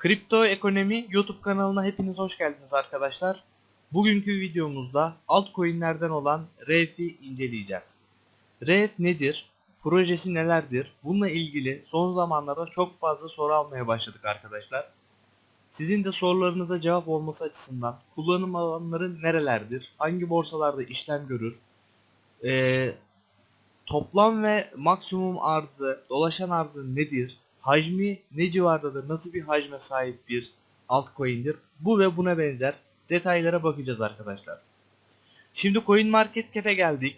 Kripto Ekonomi YouTube kanalına hepiniz hoş geldiniz arkadaşlar. Bugünkü videomuzda altcoin'lerden olan REF'i inceleyeceğiz. REF nedir? Projesi nelerdir? Bununla ilgili son zamanlarda çok fazla soru almaya başladık arkadaşlar. Sizin de sorularınıza cevap olması açısından kullanım alanları nerelerdir? Hangi borsalarda işlem görür? Ee, toplam ve maksimum arzı, dolaşan arzı nedir? Hacmi ne civardadır? Nasıl bir hacme sahip bir altcoin'dir? Bu ve buna benzer detaylara bakacağız arkadaşlar. Şimdi CoinMarketCap'e geldik.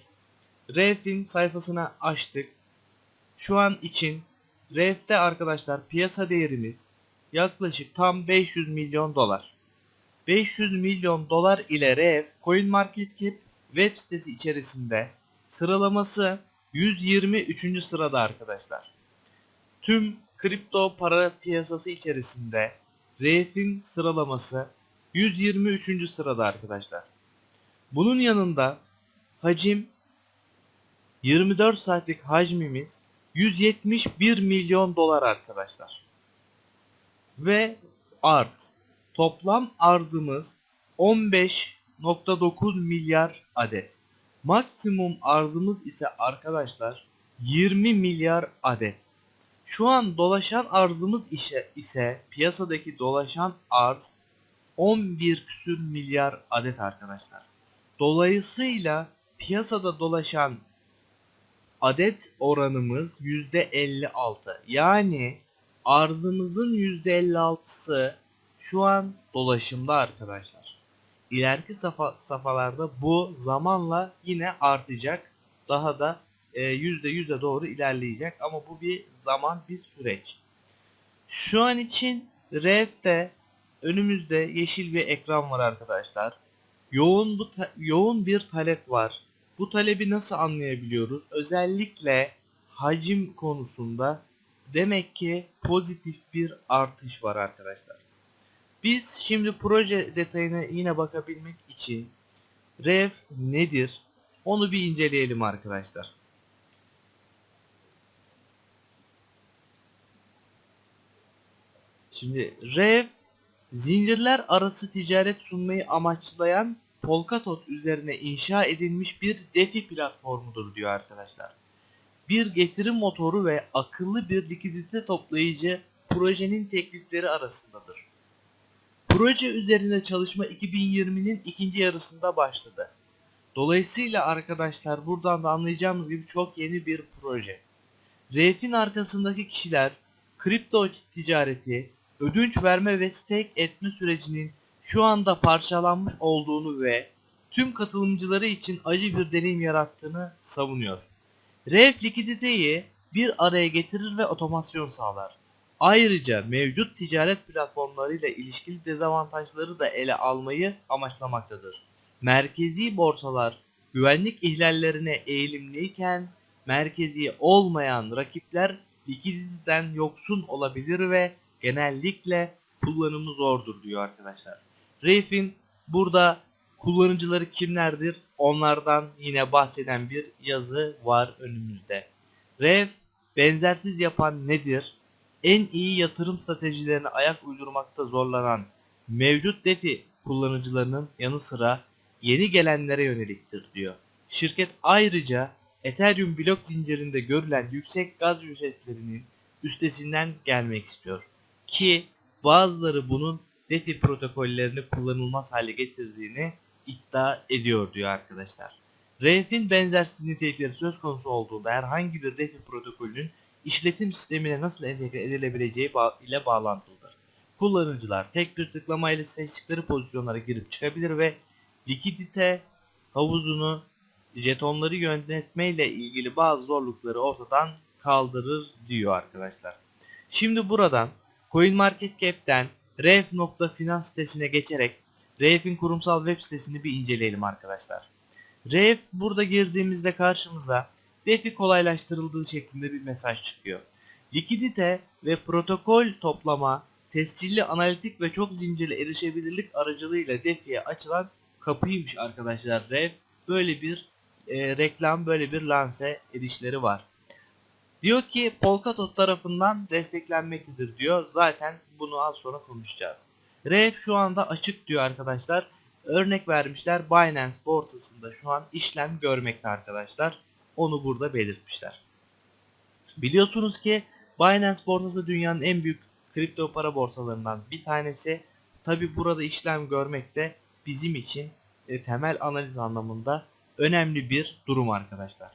REF'in sayfasını açtık. Şu an için REF'te arkadaşlar piyasa değerimiz yaklaşık tam 500 milyon dolar. 500 milyon dolar ile REF CoinMarketCap web sitesi içerisinde sıralaması 123. sırada arkadaşlar. Tüm kripto para piyasası içerisinde REF'in sıralaması 123. sırada arkadaşlar. Bunun yanında hacim 24 saatlik hacmimiz 171 milyon dolar arkadaşlar. Ve arz. Toplam arzımız 15.9 milyar adet. Maksimum arzımız ise arkadaşlar 20 milyar adet. Şu an dolaşan arzımız ise, ise piyasadaki dolaşan arz 11 küsür milyar adet arkadaşlar. Dolayısıyla piyasada dolaşan adet oranımız %56. Yani arzımızın %56'sı şu an dolaşımda arkadaşlar. İleriki safa, safhalarda bu zamanla yine artacak. Daha da %100'e doğru ilerleyecek ama bu bir zaman bir süreç. Şu an için REF'te önümüzde yeşil bir ekran var arkadaşlar. Yoğun bu yoğun bir talep var. Bu talebi nasıl anlayabiliyoruz? Özellikle hacim konusunda demek ki pozitif bir artış var arkadaşlar. Biz şimdi proje detayına yine bakabilmek için REF nedir? Onu bir inceleyelim arkadaşlar. Şimdi REF zincirler arası ticaret sunmayı amaçlayan Polkadot üzerine inşa edilmiş bir DeFi platformudur diyor arkadaşlar. Bir getirim motoru ve akıllı bir likidite toplayıcı projenin teklifleri arasındadır. Proje üzerinde çalışma 2020'nin ikinci yarısında başladı. Dolayısıyla arkadaşlar buradan da anlayacağımız gibi çok yeni bir proje. REF'in arkasındaki kişiler kripto ticareti, ödünç verme ve stake etme sürecinin şu anda parçalanmış olduğunu ve tüm katılımcıları için acı bir deneyim yarattığını savunuyor. REF likiditeyi bir araya getirir ve otomasyon sağlar. Ayrıca mevcut ticaret platformlarıyla ilişkili dezavantajları da ele almayı amaçlamaktadır. Merkezi borsalar güvenlik ihlallerine eğilimliyken merkezi olmayan rakipler likiditeden yoksun olabilir ve genellikle kullanımı zordur diyor arkadaşlar. Reif'in burada kullanıcıları kimlerdir? Onlardan yine bahseden bir yazı var önümüzde. Reif benzersiz yapan nedir? En iyi yatırım stratejilerine ayak uydurmakta zorlanan mevcut DeFi kullanıcılarının yanı sıra yeni gelenlere yöneliktir diyor. Şirket ayrıca Ethereum blok zincirinde görülen yüksek gaz ücretlerinin üstesinden gelmek istiyor. Ki bazıları bunun DeFi protokollerini kullanılmaz hale getirdiğini iddia ediyor diyor arkadaşlar. REF'in benzersiz nitelikleri söz konusu olduğunda herhangi bir DeFi protokolünün işletim sistemine nasıl entegre edilebileceği ile bağlantılıdır. Kullanıcılar tek bir tıklamayla seçtikleri pozisyonlara girip çıkabilir ve likidite havuzunu jetonları yönetme ile ilgili bazı zorlukları ortadan kaldırır diyor arkadaşlar. Şimdi buradan CoinMarketCap'ten ref.finans sitesine geçerek REF'in kurumsal web sitesini bir inceleyelim arkadaşlar. REF burada girdiğimizde karşımıza DeFi kolaylaştırıldığı şeklinde bir mesaj çıkıyor. Likidite ve protokol toplama, tescilli analitik ve çok zincirli erişebilirlik aracılığıyla DeFi'ye açılan kapıymış arkadaşlar REF. Böyle bir e, reklam, böyle bir lanse edişleri var. Diyor ki Polkadot tarafından desteklenmektedir diyor. Zaten bunu az sonra konuşacağız. REF şu anda açık diyor arkadaşlar. Örnek vermişler Binance borsasında şu an işlem görmekte arkadaşlar. Onu burada belirtmişler. Biliyorsunuz ki Binance borsası dünyanın en büyük kripto para borsalarından bir tanesi. Tabi burada işlem görmekte bizim için e, temel analiz anlamında önemli bir durum arkadaşlar.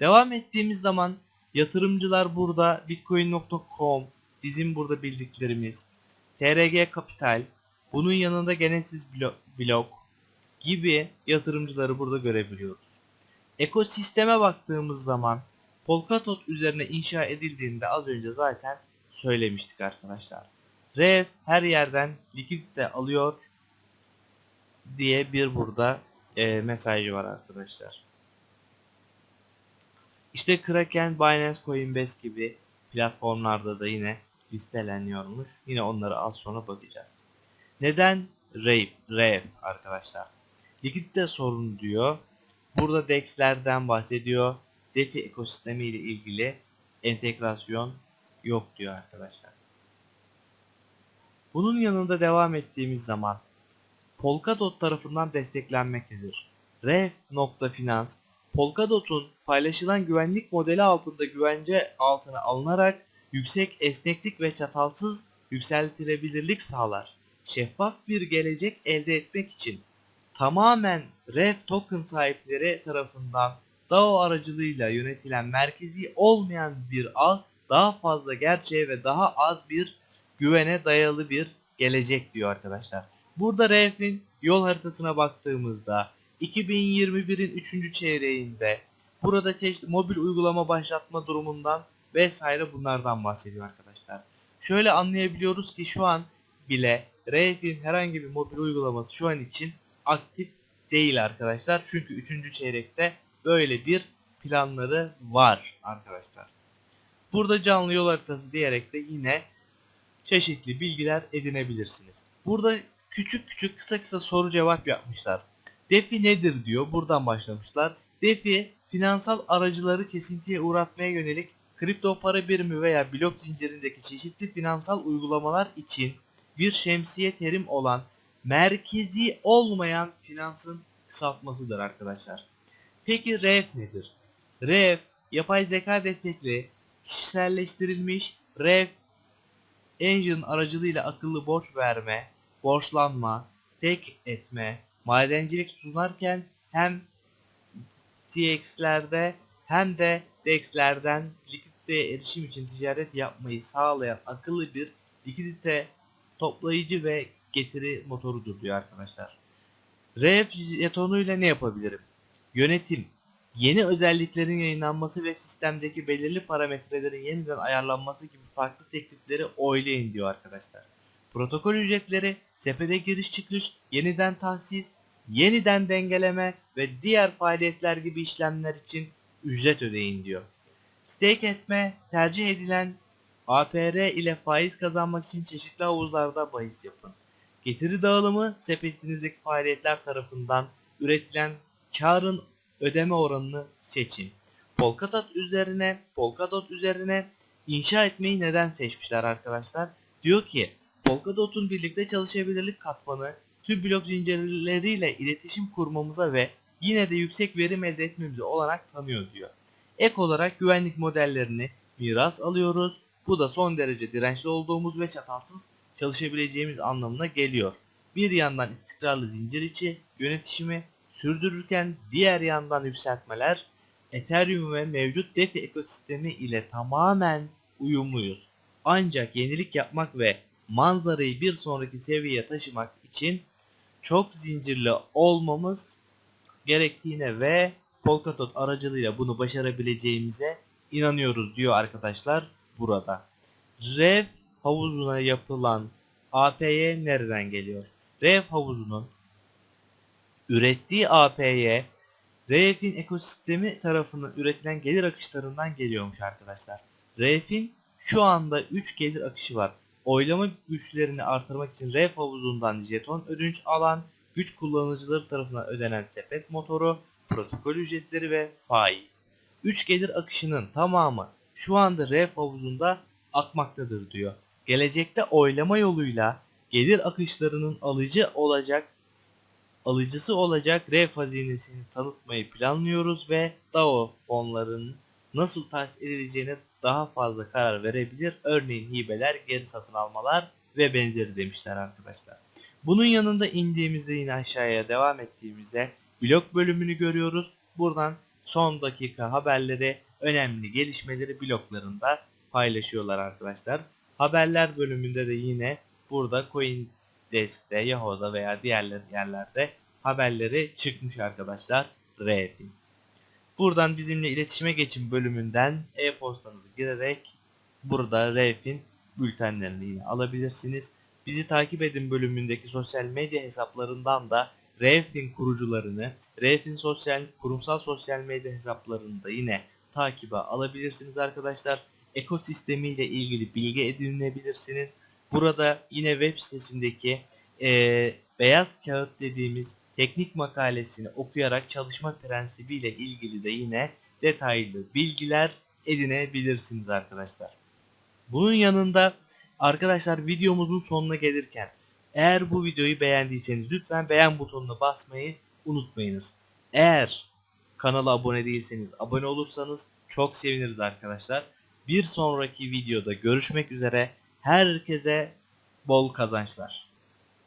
Devam ettiğimiz zaman yatırımcılar burada bitcoin.com bizim burada bildiklerimiz TRG Capital bunun yanında Genesis Blo- Blok gibi yatırımcıları burada görebiliyoruz. Ekosisteme baktığımız zaman Polkadot üzerine inşa edildiğinde az önce zaten söylemiştik arkadaşlar. Rev her yerden likidite alıyor diye bir burada e, mesajı var arkadaşlar. İşte Kraken, Binance, Coinbase gibi platformlarda da yine listeleniyormuş. Yine onları az sonra bakacağız. Neden Rave, Rave arkadaşlar? Likidite sorunu diyor. Burada DEX'lerden bahsediyor. DeFi ekosistemi ile ilgili entegrasyon yok diyor arkadaşlar. Bunun yanında devam ettiğimiz zaman Polkadot tarafından desteklenmektedir. Rev.finance Polkadot'un paylaşılan güvenlik modeli altında güvence altına alınarak yüksek esneklik ve çatalsız yükseltilebilirlik sağlar. Şeffaf bir gelecek elde etmek için tamamen Rev token sahipleri tarafından DAO aracılığıyla yönetilen merkezi olmayan bir ağ daha fazla gerçeğe ve daha az bir güvene dayalı bir gelecek diyor arkadaşlar. Burada Rev'in yol haritasına baktığımızda 2021'in 3. çeyreğinde burada çeşitli mobil uygulama başlatma durumundan vesaire bunlardan bahsediyor arkadaşlar. Şöyle anlayabiliyoruz ki şu an bile Rev'in herhangi bir mobil uygulaması şu an için aktif değil arkadaşlar. Çünkü 3. çeyrekte böyle bir planları var arkadaşlar. Burada canlı yol haritası diyerek de yine çeşitli bilgiler edinebilirsiniz. Burada küçük küçük kısa kısa soru cevap yapmışlar. DeFi nedir diyor. Buradan başlamışlar. DeFi finansal aracıları kesintiye uğratmaya yönelik kripto para birimi veya blok zincirindeki çeşitli finansal uygulamalar için bir şemsiye terim olan merkezi olmayan finansın kısaltmasıdır arkadaşlar. Peki REF nedir? REF yapay zeka destekli kişiselleştirilmiş REF Engine aracılığıyla akıllı borç verme, borçlanma, stake etme, madencilik sunarken hem CX'lerde hem de DEX'lerden likiditeye erişim için ticaret yapmayı sağlayan akıllı bir likidite toplayıcı ve getiri motorudur diyor arkadaşlar. REF jetonuyla ne yapabilirim? Yönetim, yeni özelliklerin yayınlanması ve sistemdeki belirli parametrelerin yeniden ayarlanması gibi farklı teklifleri oylayın diyor arkadaşlar. Protokol ücretleri, sepete giriş çıkış, yeniden tahsis, yeniden dengeleme ve diğer faaliyetler gibi işlemler için ücret ödeyin diyor. Stake etme tercih edilen APR ile faiz kazanmak için çeşitli havuzlarda bahis yapın. Getiri dağılımı sepetinizdeki faaliyetler tarafından üretilen karın ödeme oranını seçin. Polkadot üzerine Polkadot üzerine inşa etmeyi neden seçmişler arkadaşlar? Diyor ki Polkadot'un birlikte çalışabilirlik katmanı tüm blok zincirleriyle iletişim kurmamıza ve yine de yüksek verim elde etmemize olanak tanıyor diyor. Ek olarak güvenlik modellerini miras alıyoruz. Bu da son derece dirençli olduğumuz ve çatalsız çalışabileceğimiz anlamına geliyor. Bir yandan istikrarlı zincir içi yönetişimi sürdürürken diğer yandan yükseltmeler Ethereum ve mevcut DeFi ekosistemi ile tamamen uyumluyuz. Ancak yenilik yapmak ve manzarayı bir sonraki seviyeye taşımak için çok zincirli olmamız gerektiğine ve Polkadot aracılığıyla bunu başarabileceğimize inanıyoruz diyor arkadaşlar burada. Rev havuzuna yapılan APY nereden geliyor? Rev havuzunun ürettiği APY Rev'in ekosistemi tarafından üretilen gelir akışlarından geliyormuş arkadaşlar. Rev'in şu anda 3 gelir akışı var. Oylama güçlerini artırmak için Rev havuzundan jeton ödünç alan, güç kullanıcıları tarafından ödenen sepet motoru, protokol ücretleri ve faiz. 3 gelir akışının tamamı şu anda ref havuzunda akmaktadır diyor. Gelecekte oylama yoluyla gelir akışlarının alıcı olacak alıcısı olacak ref hazinesini tanıtmayı planlıyoruz ve DAO fonlarının nasıl tahsis edileceğine daha fazla karar verebilir. Örneğin hibeler, geri satın almalar ve benzeri demişler arkadaşlar. Bunun yanında indiğimizde yine aşağıya devam ettiğimizde blog bölümünü görüyoruz. Buradan son dakika haberleri, önemli gelişmeleri bloglarında paylaşıyorlar arkadaşlar. Haberler bölümünde de yine burada CoinDesk'te, Yahoo'da veya diğer yerlerde haberleri çıkmış arkadaşlar. Reddit. Buradan bizimle iletişime geçin bölümünden e-postanızı girerek burada REF'in bültenlerini yine alabilirsiniz. Bizi takip edin bölümündeki sosyal medya hesaplarından da REF'in kurucularını, REF'in sosyal kurumsal sosyal medya hesaplarını da yine takibe alabilirsiniz arkadaşlar. Ekosistemiyle ilgili bilgi edinebilirsiniz. Burada yine web sitesindeki eee, beyaz kağıt dediğimiz teknik makalesini okuyarak çalışma prensibiyle ilgili de yine detaylı bilgiler edinebilirsiniz arkadaşlar. Bunun yanında arkadaşlar videomuzun sonuna gelirken eğer bu videoyu beğendiyseniz lütfen beğen butonuna basmayı unutmayınız. Eğer kanala abone değilseniz abone olursanız çok seviniriz arkadaşlar. Bir sonraki videoda görüşmek üzere. Herkese bol kazançlar.